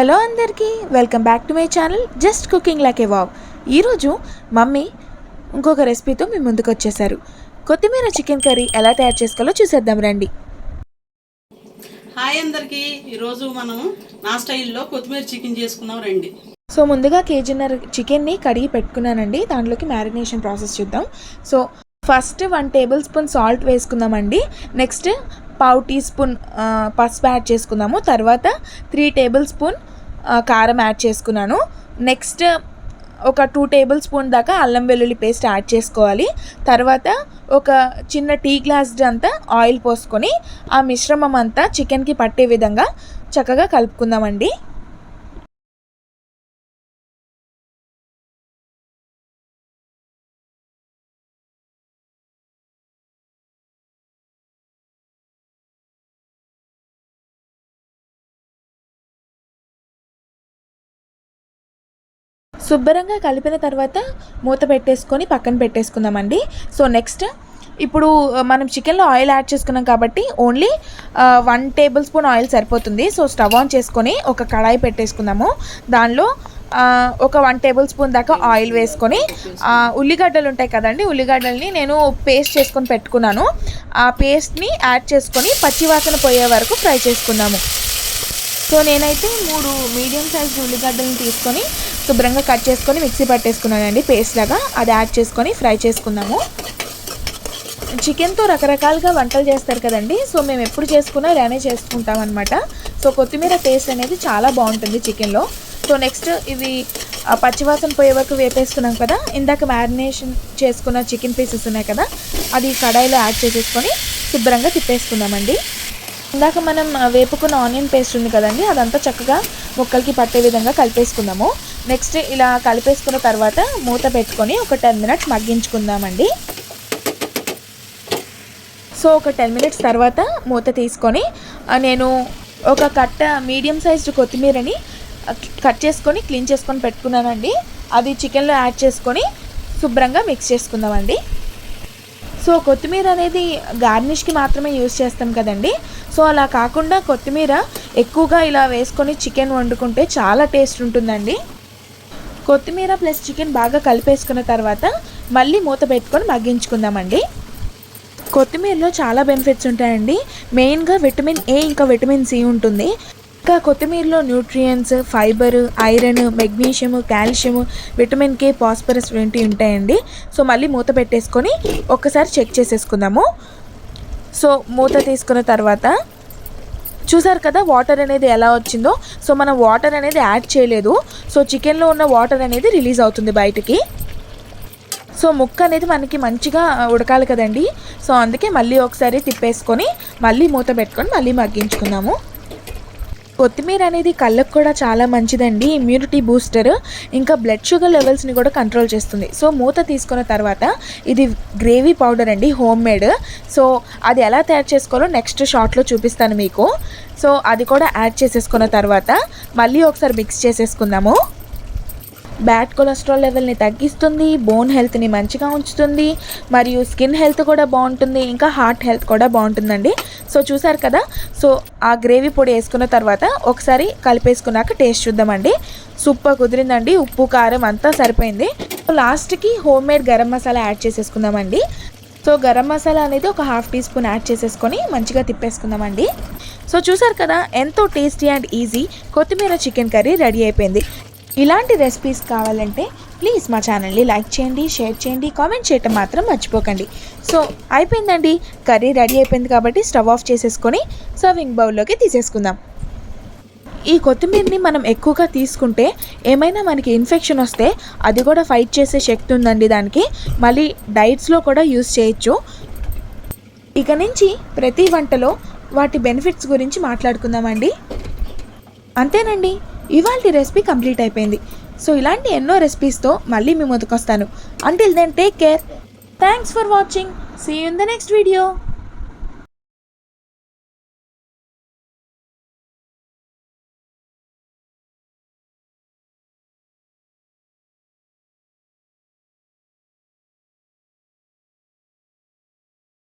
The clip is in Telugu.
హలో అందరికీ welcome back to my channel just cooking like a wow. ఈరోజు మమ్మీ ఇంకొక రెసిపీతో మీ ముందుకు వచ్చేసారు. కొత్తిమీర చికెన్ కర్రీ ఎలా తయారు చేసుకోవాలో చూసేద్దాం రండి. హాయ్ అందరికి ఈరోజు మనం నా స్టైల్లో కొత్తిమీర చికెన్ చేసుకున్నాం రండి. సో ముందుగా కేజీన్నర చికెన్ని కడిగి పెట్టుకున్నానండి. దాంట్లోకి మ్యారినేషన్ ప్రాసెస్ చూద్దాం. So first one tablespoon salt వేసుకుందామండి. నెక్స్ట్ పావు టీ స్పూన్ పసుపు యాడ్ చేసుకుందాము. తర్వాత త్రీ టేబుల్ స్పూన్ కారం యాడ్ చేసుకున్నాను. నెక్స్ట్ ఒక టూ టేబుల్ స్పూన్ దాకా అల్లం వెల్లుల్లి పేస్ట్ యాడ్ చేసుకోవాలి. తర్వాత ఒక చిన్న టీ గ్లాస్ అంతా ఆయిల్ పోసుకొని ఆ మిశ్రమం అంతా చికెన్కి పట్టే విధంగా చక్కగా కలుపుకుందామండి. శుభ్రంగా కలిపిన తర్వాత మూత పెట్టేసుకొని పక్కన పెట్టేసుకుందామండి. సో నెక్స్ట్ ఇప్పుడు మనం చికెన్లో ఆయిల్ యాడ్ చేసుకున్నాం కాబట్టి only one tablespoon oil సరిపోతుంది. సో స్టవ్ ఆన్ చేసుకొని ఒక కడాయి పెట్టేసుకుందాము. దానిలో ఒక వన్ టేబుల్ స్పూన్ దాకా ఆయిల్ వేసుకొని ఉల్లిగడ్డలు ఉంటాయి కదండి ఉల్లిగడ్డల్ని నేను పేస్ట్ చేసుకొని పెట్టుకున్నాను. ఆ పేస్ట్ని యాడ్ చేసుకొని పచ్చివాసన పోయే వరకు ఫ్రై చేసుకుందాము. సో నేనైతే మూడు మీడియం సైజ్ ఉల్లిగడ్డలను తీసుకొని శుభ్రంగా కట్ చేసుకొని మిక్సీ పట్టేసుకున్నానండి పేస్ట్ లాగా. అది యాడ్ చేసుకొని ఫ్రై చేసుకుందాము. చికెన్తో రకరకాలుగా వంటలు చేస్తారు కదండి సో మేము ఎప్పుడు చేసుకున్నా ఇలానే చేసుకుంటాం అనమాట సో కొత్తిమీర టేస్ట్ అనేది చాలా బాగుంటుంది చికెన్లో. సో నెక్స్ట్ ఇవి పచ్చివాసన పోయే వరకు వేపేసుకున్నాం కదా ఇందాక మ్యారినేషన్ చేసుకున్న చికెన్ పీసెస్ ఉన్నాయి కదా అది కడాయిలో యాడ్ చేసేసుకొని శుభ్రంగా తిప్పేసుకుందామండి. ఇందాక మనం వేపుకున్న ఆనియన్ పేస్ట్ ఉంది కదండి అదంతా చక్కగా ముక్కలకి పట్టే విధంగా కలిపేసుకుందాము. నెక్స్ట్ ఇలా కలిపేసుకున్న తర్వాత మూత పెట్టుకొని ఒక టెన్ మినిట్స్ మగ్గించుకుందామండి. సో ఒక టెన్ మినిట్స్ తర్వాత మూత తీసుకొని నేను ఒక కట్ట మీడియం సైజ్డ్ కొత్తిమీరని కట్ చేసుకొని క్లీన్ చేసుకొని పెట్టుకున్నానండి. అది చికెన్లో యాడ్ చేసుకొని శుభ్రంగా మిక్స్ చేసుకుందామండి. సో కొత్తిమీర అనేది గార్నిష్కి మాత్రమే యూస్ చేస్తాం కదండి. సో అలా కాకుండా కొత్తిమీర ఎక్కువగా ఇలా వేసుకొని చికెన్ వండుకుంటే చాలా టేస్ట్ ఉంటుందండి. కొత్తిమీర ప్లస్ చికెన్ బాగా కలిపేసుకున్న తర్వాత మళ్ళీ మూత పెట్టుకొని మగ్గించుకుందామండి. కొత్తిమీరలో చాలా బెనిఫిట్స్ ఉంటాయండి. మెయిన్గా విటమిన్ ఏ ఇంకా విటమిన్ సి ఉంటుంది. ఇంకా కొత్తిమీరలో nutrients fibre iron magnesium calcium vitamin K phosphorus వంటి ఉంటాయండి. సో మళ్ళీ మూత పెట్టేసుకొని ఒక్కసారి చెక్ చేసేసుకుందాము. సో మూత తీసుకున్న తర్వాత చూసారు కదా వాటర్ అనేది ఎలా వచ్చిందో? సో మనం వాటర్ అనేది యాడ్ చేయలేదు. సో చికెన్లో ఉన్న వాటర్ అనేది రిలీజ్ అవుతుంది బయటికి. సో ముక్క అనేది మనకి మంచిగా ఉడకాలి కదండి. సో అందుకే మళ్ళీ ఒకసారి తిప్పేసుకొని మళ్ళీ మూత పెట్టుకొని మళ్ళీ మగ్గించుకుందాము. కొత్తిమీర అనేది కళ్ళకు కూడా చాలా మంచిదండి ఇమ్యూనిటీ బూస్టర్ ఇంకా బ్లడ్ షుగర్ లెవెల్స్ని కూడా కంట్రోల్ చేస్తుంది. సో మూత తీసుకున్న తర్వాత ఇది గ్రేవీ పౌడర్ అండి హోమ్ మేడ్ సో అది ఎలా తయారు చేసుకోవాలో నెక్స్ట్ షార్ట్లో చూపిస్తాను మీకు. సో అది కూడా యాడ్ చేసేసుకున్న తర్వాత మళ్ళీ ఒకసారి మిక్స్ చేసేసుకుందాము. బ్యాడ్ కొలెస్ట్రాల్ లెవెల్ని తగ్గిస్తుంది బోన్ హెల్త్ని మంచిగా ఉంచుతుంది మరియు స్కిన్ హెల్త్ కూడా బాగుంటుంది ఇంకా హార్ట్ హెల్త్ కూడా బాగుంటుందండి. సో చూసారు కదా? సో ఆ గ్రేవీ పొడి వేసుకున్న తర్వాత ఒకసారి కలిపేసుకున్నాక టేస్ట్ చూద్దామండి. సూపర్ కుదిరిందండి ఉప్పు కారం అంతా సరిపోయింది. లాస్ట్కి home made garam masala add చేసేసుకుందామండి. So garam masala అనేది ఒక హాఫ్ టీ స్పూన్ యాడ్ చేసేసుకొని మంచిగా తిప్పేసుకుందామండి. సో చూసారు కదా? ఎంతో టేస్టీ అండ్ ఈజీ కొత్తిమీర చికెన్ కర్రీ రెడీ అయిపోయింది. ఇలాంటి రెసిపీస్ కావాలంటే ప్లీజ్ మా ఛానల్ని లైక్ చేయండి షేర్ చేయండి కామెంట్ చేయటం మాత్రం మర్చిపోకండి. సో అయిపోయిందండి. కర్రీ రెడీ అయిపోయింది కాబట్టి స్టవ్ ఆఫ్ చేసేసుకొని సర్వింగ్ బౌల్లోకి తీసేసుకుందాం. ఈ కొత్తిమీరని మనం ఎక్కువగా తీసుకుంటే ఏమైనా మనకి ఇన్ఫెక్షన్ వస్తే అది కూడా ఫైట్ చేసే శక్తి ఉందండి దానికి. మళ్ళీ డైట్స్లో కూడా యూస్ చేయొచ్చు. ఇక నుంచి ప్రతి వంటలో వాటి బెనిఫిట్స్ గురించి మాట్లాడుకుందామండి. అంతేనండి. ఇవాళ రెసిపీ కంప్లీట్ అయిపోయింది. సో ఇలాంటి ఎన్నో రెసిపీస్తో మళ్ళీ మీ ముందుకు వస్తాను until then take care thanks for watching see in the next video